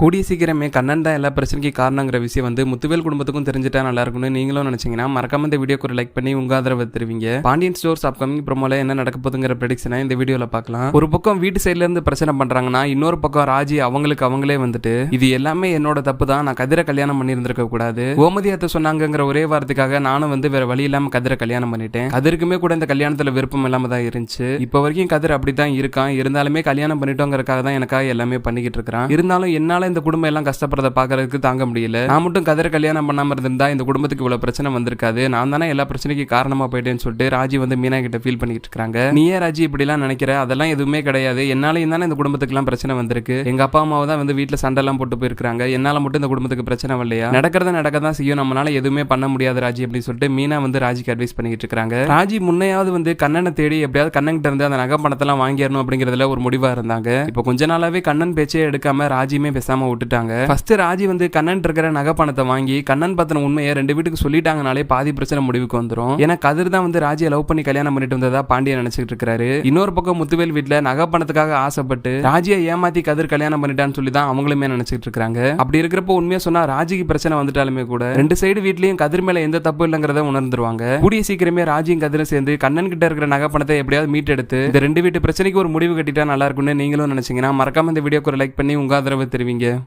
கூடிய சீக்கிரமே கண்ணன் தான் எல்லா பிரச்சனைக்கு காரணங்கிற விஷயம் வந்து முத்துவேல் குடும்பத்துக்கும் தெரிஞ்சுட்டா நல்லா இருக்கும்னு நீங்களும் நினைச்சீங்கன்னா மறக்காம இந்த வீடியோக்கு ஒரு லைக் பண்ணி உங்க ஆதரவு தருவீங்க. பாண்டியன் ஸ்டோர்ஸ் அப்கமிங் ப்ரோமோல என்ன நடக்க போதுங்கிற ப்ரெடிக்ஷனை இந்த வீடியோல பார்க்கலாம். ஒரு பக்கம் வீட்டு சைடுல இருந்து பிரச்சனை பண்றாங்கன்னா இன்னொரு பக்கம் ராஜி அவங்களுக்கு அவங்களே வந்துட்டு இது எல்லாமே என்னோட தப்பு தான் நான் கதிரை கல்யாணம் பண்ணியிருந்திருக்க கூடாது. கோமதியத்தை சொன்னாங்கங்கிற ஒரே வாரத்துக்காக நானும் வந்து வேற வழி இல்லாம கதிரை கல்யாணம் பண்ணிட்டேன். கதிருக்குமே கூட இந்த கல்யாணத்துல விருப்பம் இல்லாம தான் இருந்துச்சு. இப்போ வரைக்கும் கதிர் அப்படித்தான் இருக்கான். இருந்தாலுமே கல்யாணம் பண்ணிட்டோங்கிறக்காக தான் எனக்காக எல்லாமே பண்ணிக்கிட்டு இருக்கிறான். இருந்தாலும் என்னால இந்த குடும்பம் எல்லாம் கஷ்டப்படுறத பாக்குறதுக்கு தாங்க முடியல. நான் மட்டும் கதிர கல்யாணம் பண்ணாம இருந்திருந்தா இந்த குடும்பத்துக்கு இவ்வளவு பிரச்சனை வந்திருக்காது. நான் தானே எல்லா பிரச்சனைக்கு காரணமா போயிட்டேன்னு சொல்லிட்டு ராஜி வந்து மீனா கிட்ட ஃபீல் பண்ணிட்டு இருக்காங்க. நீயே ராஜி இப்படி எல்லாம் நினைக்கிற? அதெல்லாம் எதுவுமே கிடையாது. என்னாலையும் தானே இந்த குடும்பத்துக்கு எல்லாம் பிரச்சனை வந்திருக்கு. எங்க அப்பா அம்மாவை தான் வந்து வீட்டுல சண்டை எல்லாம் போட்டு போயிருக்காங்க என்னால மட்டும் இந்த குடும்பத்துக்கு பிரச்சனை வரலையா? நடக்கிறத நடக்க தான் செய்யும். நம்மளால எதுவுமே பண்ண முடியாது ராஜி அப்படின்னு சொல்லிட்டு மீனா வந்து ராஜிக்கு அட்வைஸ் பண்ணிட்டு இருக்காங்க. ராஜி முன்னையாவது வந்து கண்ணனை தேடி எப்படியாவது கண்ணன் கிட்ட இருந்து அந்த நகை பணத்தெல்லாம் வாங்கிடணும் அப்படிங்கறதுல ஒரு முடிவா இருந்தாங்க. இப்போ கொஞ்ச நாளாவே கண்ணன் பேச்சே எடுக்காம ராஜியுமே பேசாம விட்டுட்டாங்க. ஃபர்ஸ்ட் ராஜி வந்து கண்ணன் இருக்கிற நகை பணத்தை வாங்கி கண்ணன் பத்தின உண்மையை ரெண்டு வீட்டுக்கு சொல்லிட்டாங்கனாலே பாதி பிரச்சனை முடிவுக்கு வந்துடும் ஏன்னா கதிர் தான் வந்து ராஜியை லவ் பண்ணி கல்யாணம் பண்ணிட்டு வந்ததா பாண்டியன் நினைச்சிட்டு இருக்காரு இன்னொரு பக்கம் முத்துவேல் வீட்டுல நகை பணத்துக்காக ஆசைப்பட்டு ராஜியை ஏமாத்தி கதிர் கல்யாணம் பண்ணிட்டான்னு சொல்லி தான் அவங்களுமே நினைச்சிட்டு இருக்காங்க அப்படி இருக்கிறப்போ உண்மையா சொன்னா ராஜிக்கு பிரச்சனை வந்துட்டாலுமே கூட ரெண்டு சைடு வீட்லயும் கதிர் மேல எந்த தப்பு இல்லைங்கிறத உணர்ந்துருவாங்க. கூடிய சீக்கிரமே ராஜியும் கதிரும் சேர்ந்து கண்ணன் கிட்ட இருக்கிற நகை பணத்தை எப்படியாவது மீட்டெடுத்து இந்த ரெண்டு வீட்டு பிரச்சனைக்கு ஒரு முடிவு கட்டிட்டா நல்லா இருக்கும்னு நீங்களும் நினைச்சீங்கன்னா மறக்காம இந்த வீடியோக்கு ஒரு லைக் பண்ணி உங்க ஆதரவு தெரிவிங்க. Ringe